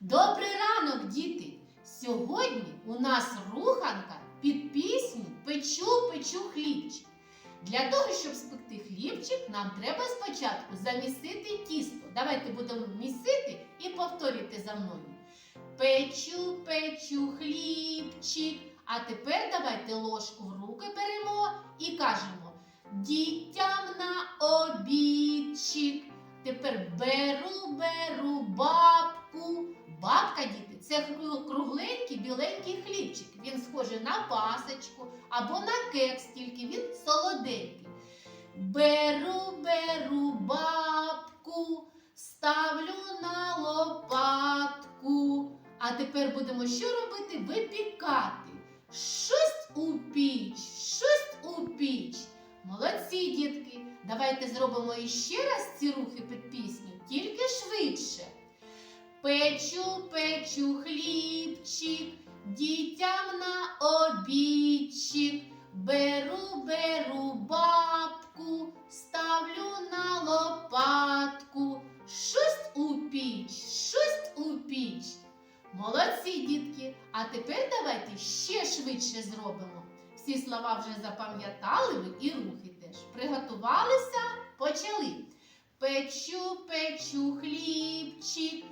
Добрий ранок, діти! Сьогодні у нас руханка під пісню Печу, печу хлібчик. Для того, щоб спекти хлібчик, нам треба спочатку замісити тісто. Давайте будемо місити і повторюйте за мною. Печу, печу хлібчик. А тепер давайте ложку в руки беремо і кажемо дітям на обідчик. Тепер беру, беру бабку. Бабка, діти, це кругленький біленький хлібчик. Він схожий на пасочку або на кекс, тільки він солоденький. Беру, беру бабку, ставлю на лопатку. А тепер будемо що робити? Випікати. Щось у піч, щось у піч. Молодці, дітки! Давайте зробимо іще раз ці рухи під пісню, тільки швидше. Печу, печу хлібчик, дітям на обідчик. Беру, беру бабку, ставлю на лопатку. Щось у піч, щось у піч. Молодці, дітки! А тепер давайте ще швидше зробимо. Всі слова вже запам'ятали ви і рухи теж. Приготувалися, почали. Печу, печу хлібчик,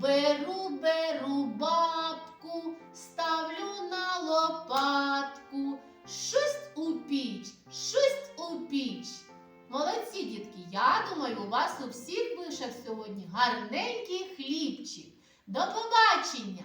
Беру, беру бабку, ставлю на лопатку. Щось у піч, щось у піч. Молодці, дітки, я думаю, у вас у всіх вишах сьогодні гарненький хлібчик. До побачення!